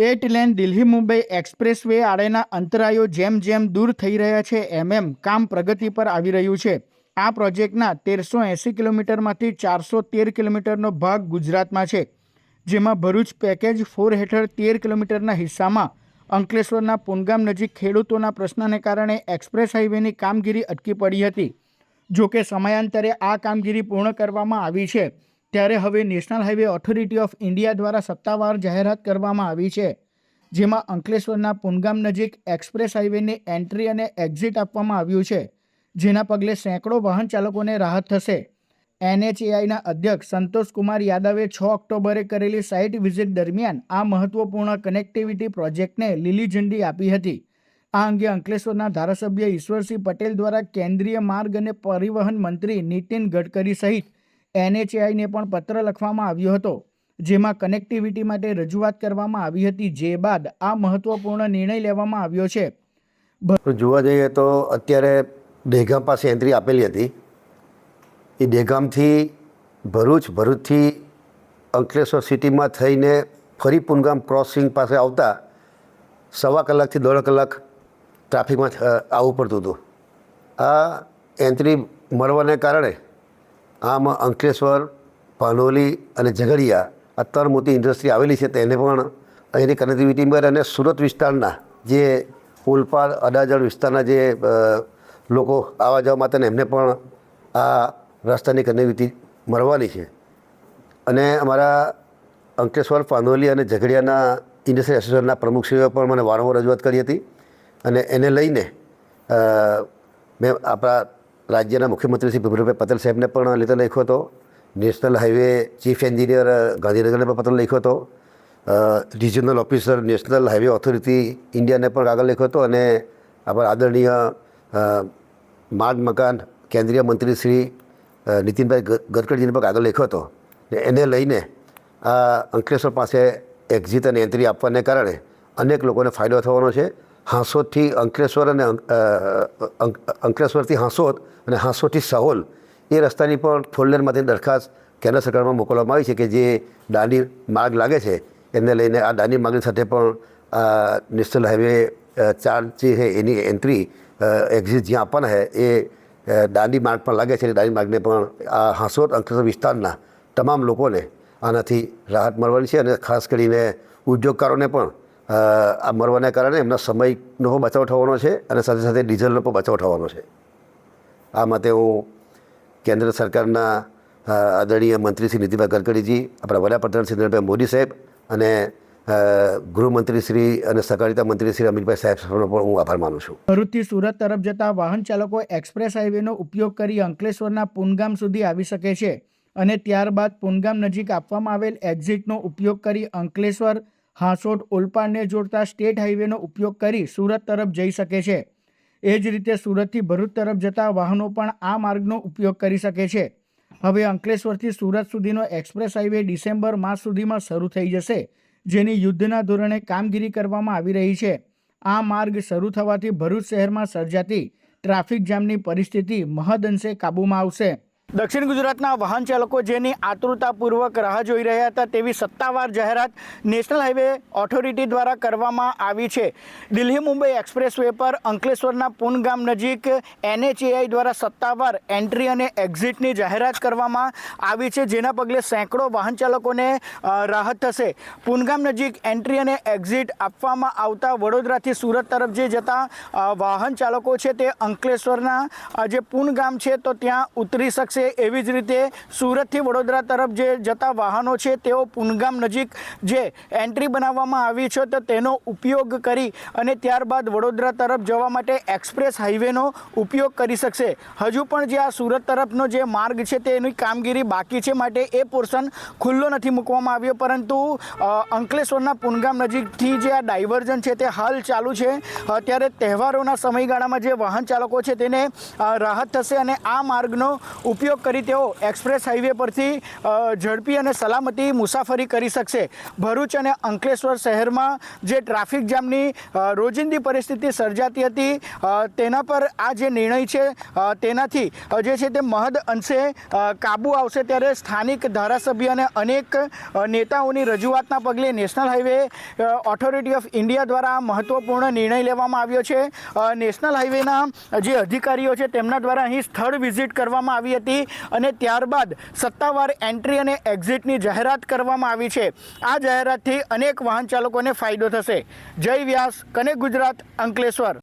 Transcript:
Eight lane Delhi Mumbai expressway આડેના અંતરાયો જેમ જેમ દૂર થઈ રહ્યા છે, એમ એમ કામ પ્રગતિ પર આવી રહ્યું છે. આ પ્રોજેક્ટના તેરસો એંસી કિલોમીટરમાંથી ચારસો તેર કિલોમીટરનો ભાગ ગુજરાતમાં છે, જેમાં ભરૂચ પેકેજ ફોર હેઠળ તેર કિલોમીટરના હિસ્સામાં અંકલેશ્વરના પુનગામ નજીક ખેડૂતોના પ્રશ્નને કારણે એક્સપ્રેસ હાઈવેની કામગીરી અટકી પડી હતી. જોકે સમયાંતરે આ કામગીરી પૂર્ણ કરવામાં આવી છે. ત્યારે હવે national highway authority of India દ્વારા સત્તાવાર જાહેરાત કરવામાં આવી છે, જેમાં અંકલેશ્વરના પુનગામ નજીક એક્સપ્રેસ હાઈવેની એન્ટ્રી અને એક્ઝિટ આપવામાં આવ્યું છે, જેના પગલે સેંકડો વાહન ચાલકોને રાહત થશે. એનએચએઆઈના અધ્યક્ષ સંતોષકુમાર યાદવે છ ઓક્ટોબરે કરેલી સાઇટ વિઝિટ દરમિયાન આ મહત્વપૂર્ણ કનેક્ટિવિટી પ્રોજેક્ટને લીલી ઝંડી આપી હતી. આ અંગે અંકલેશ્વરના ધારાસભ્ય ઈશ્વરસિંહ પટેલ દ્વારા કેન્દ્રીય માર્ગ અને પરિવહન મંત્રી નીતિન ગડકરી સહિત એનએચએઆઈને પણ પત્ર લખવામાં આવ્યો હતો, જેમાં કનેક્ટિવિટી માટે રજૂઆત કરવામાં આવી હતી જે બાદ આ મહત્વપૂર્ણ નિર્ણય લેવામાં આવ્યો છે. જોવા જઈએ તો અત્યારે દહેગામ પાસે એન્ટ્રી આપેલી હતી. એ દહેગામથી ભરૂચ, ભરૂચથી અંકલેશ્વર સિટીમાં થઈને ફરી પુનગામ ક્રોસિંગ પાસે આવતા સવા કલાકથી દોઢ કલાક ટ્રાફિકમાં આવવું પડતું હતું. આ એન્ટ્રી મળવાને કારણે આમ અંકલેશ્વર, પાનોલી અને ઝઘડિયા આ ત્રણ મોટી ઇન્ડસ્ટ્રી આવેલી છે તેને પણ અહીંની કનેક્ટિવિટી પર અને સુરત વિસ્તારના જે ઓલપાડ અડાજણ વિસ્તારના જે લોકો આવવા જવા માટે એમને પણ આ રસ્તાની કનેક્ટિવિટી મળવાની છે. અને અમારા અંકલેશ્વર, પાનોલી અને ઝઘડિયાના ઇન્ડસ્ટ્રી એસોસિએશનના પ્રમુખશ્રીઓએ પણ મને વારંવાર રજૂઆત કરી હતી. અને એને લઈને મેં આપણા રાજ્યના મુખ્યમંત્રી શ્રી ભૂપેન્દ્રભાઈ પટેલ સાહેબને પણ લેટર લખ્યો હતો. નેશનલ હાઈવે ચીફ એન્જિનિયર ગાંધીનગરને પણ પત્ર લખ્યો હતો. Regional officer national highway authority ઇન્ડિયાને પણ કાગળ લખ્યો હતો અને આપણા આદરણીય માર્ગ, મકાન કેન્દ્રીય મંત્રી શ્રી નીતિનભાઈ ગડકરીજીને પણ કાગળ લખ્યો હતો. ને એને લઈને આ અંકલેશ્વર પાસે એક્ઝિટ અને એન્ટ્રી આપવાને કારણે અનેક લોકોને ફાયદો થવાનો છે. હાંસોદથી અંકલેશ્વર અને અંક- અંકલેશ્વરથી હાંસોદ અને હાંસોદથી સહોલ એ રસ્તાની પણ ફોરલેનમાંથી દરખાસ્ત કેન્દ્ર સરકારમાં મોકલવામાં આવી છે કે જે દાંડી માર્ગ લાગે છે એને લઈને આ દાંડી માર્ગની સાથે પણ નેશનલ હાઈવે ચાર જે છે એની એન્ટ્રી એક્ઝિટ જ્યાં આપવાના છે એ દાંડી માર્ગ પણ લાગે છે એટલે દાંડી માર્ગને પણ આ હાંસોદ અંકલેશ્વર વિસ્તારના તમામ લોકોને આનાથી રાહત મળવાની છે અને ખાસ કરીને ઉદ્યોગકારોને પણ આ મળવાને કારણે એમના સમયનો બચાવ થવાનો છે અને સાથે સાથે ડીઝલનો પણ બચાવ થવાનો છે. આ માટે હું કેન્દ્ર સરકારના આદરણીય મંત્રી શ્રી નીતિનભાઈ ગડકરીજી, આપણા વડાપ્રધાન શ્રી નરેન્દ્રભાઈ મોદી સાહેબ અને ગૃહમંત્રી શ્રી અને સહકારિતા મંત્રી શ્રી અમિતભાઈ સાહેબ સાહેબનો પણ હું આભાર માનું છું. ભરૂચથી સુરત તરફ જતા વાહન ચાલકો એક્સપ્રેસ હાઈવેનો ઉપયોગ કરી અંકલેશ્વરના પુનગામ સુધી આવી શકે છે અને ત્યારબાદ પુનગામ નજીક આપવામાં આવેલ એક્ઝિટનો ઉપયોગ કરી અંકલેશ્વર હાંસોટ ઓલપાડને જોડતા સ્ટેટ હાઈવેનો ઉપયોગ કરી સુરત તરફ જઈ શકે છે. એ જ રીતે સુરતથી ભરૂચ તરફ જતા વાહનો પણ આ માર્ગનો ઉપયોગ કરી શકે છે. હવે અંકલેશ્વરથી સુરત સુધીનો એક્સપ્રેસ હાઈવે ડિસેમ્બર માસ સુધીમાં શરૂ થઈ જશે, જેની યુદ્ધના ધોરણે કામગીરી કરવામાં આવી રહી છે. આ માર્ગ શરૂ થવાથી ભરૂચ શહેરમાં સર્જાતી ટ્રાફિક જામની પરિસ્થિતિ મહદઅંશે કાબૂમાં આવશે. દક્ષિણ ગુજરાતના વાહન ચાલકો જેની આતુરતાપૂર્વક રાહ જોઈ રહ્યા હતા તેવી સત્તાવાર જાહેરાત નેશનલ હાઈવે ઓથોરિટી દ્વારા કરવામાં આવી છે. દિલ્હી મુંબઈ એક્સપ્રેસ વે પર અંકલેશ્વરના પુનગામ નજીક એનએચએઆઈ દ્વારા સત્તાવાર એન્ટ્રી અને એક્ઝિટની જાહેરાત કરવામાં આવી છે, જેના પગલે સેંકડો વાહન ચાલકોને રાહત થશે. પુનગામ નજીક એન્ટ્રી અને એક્ઝિટ આપવામાં આવતા વડોદરાથી સુરત તરફ જે જતા વાહન ચાલકો છે તે અંકલેશ્વરના જે જે પુનગામ છે તો ત્યાં ઉતરી શકશે. એવી જ રીતે સુરતથી વડોદરા તરફ જે જતા વાહનો છે, તેઓ પુનગામ નજીક જે એન્ટ્રી બનાવવામાં આવી છે, તો તેનો ઉપયોગ કરી અને ત્યારબાદ વડોદરા તરફ જવા માટે એક્સપ્રેસ હાઈવેનો ઉપયોગ કરી શકશે. હજુ પણ જે આ સુરત તરફનો જે માર્ગ છે, તેની કામગીરી બાકી છે માટે એ પોર્શન ખુલ્લો નથી મૂકવામાં આવ્યો. પરંતુ અંકલેશ્વરના પુનગામ નજીકથી જે આ ડાયવર્ઝન છે, તે હાલ ચાલુ છે. અત્યારે તહેવારોના સમયગાળામાં જે વાહન ચાલકો છે, તેને રાહત થશે અને આ માર્ગનો ઉપયોગ ઉપયોગ કરી તેઓ એક્સપ્રેસ હાઈવે પરથી ઝડપી અને સલામતી મુસાફરી કરી શકશે. ભરૂચ અને અંકલેશ્વર શહેરમાં જે ટ્રાફિક જામની રોજિંદી પરિસ્થિતિ સર્જાતી હતી તેના પર આ જે નિર્ણય છે તેનાથી જે છે તે મહદ અંશે કાબુ આવશે ત્યારે સ્થાનિક ધારાસભ્ય અને અનેક નેતાઓની રજૂઆતના પગલે national highway authority of India દ્વારા મહત્ત્વપૂર્ણ નિર્ણય લેવામાં આવ્યો છે. નેશનલ હાઈવેના જે અધિકારીઓ છે તેમના દ્વારા અહીં સ્થળ વિઝિટ કરવામાં આવી હતી અને ત્યારબાદ સત્તાવાર એન્ટ્રી અને એક્ઝિટની જાહેરાત કરવામાં આવી છે. આ જાહેરાતથી અનેક વાહન ચાલકોને ફાયદો થશે. જય વ્યાસ કનેક્ટ ગુજરાત, અંકલેશ્વર.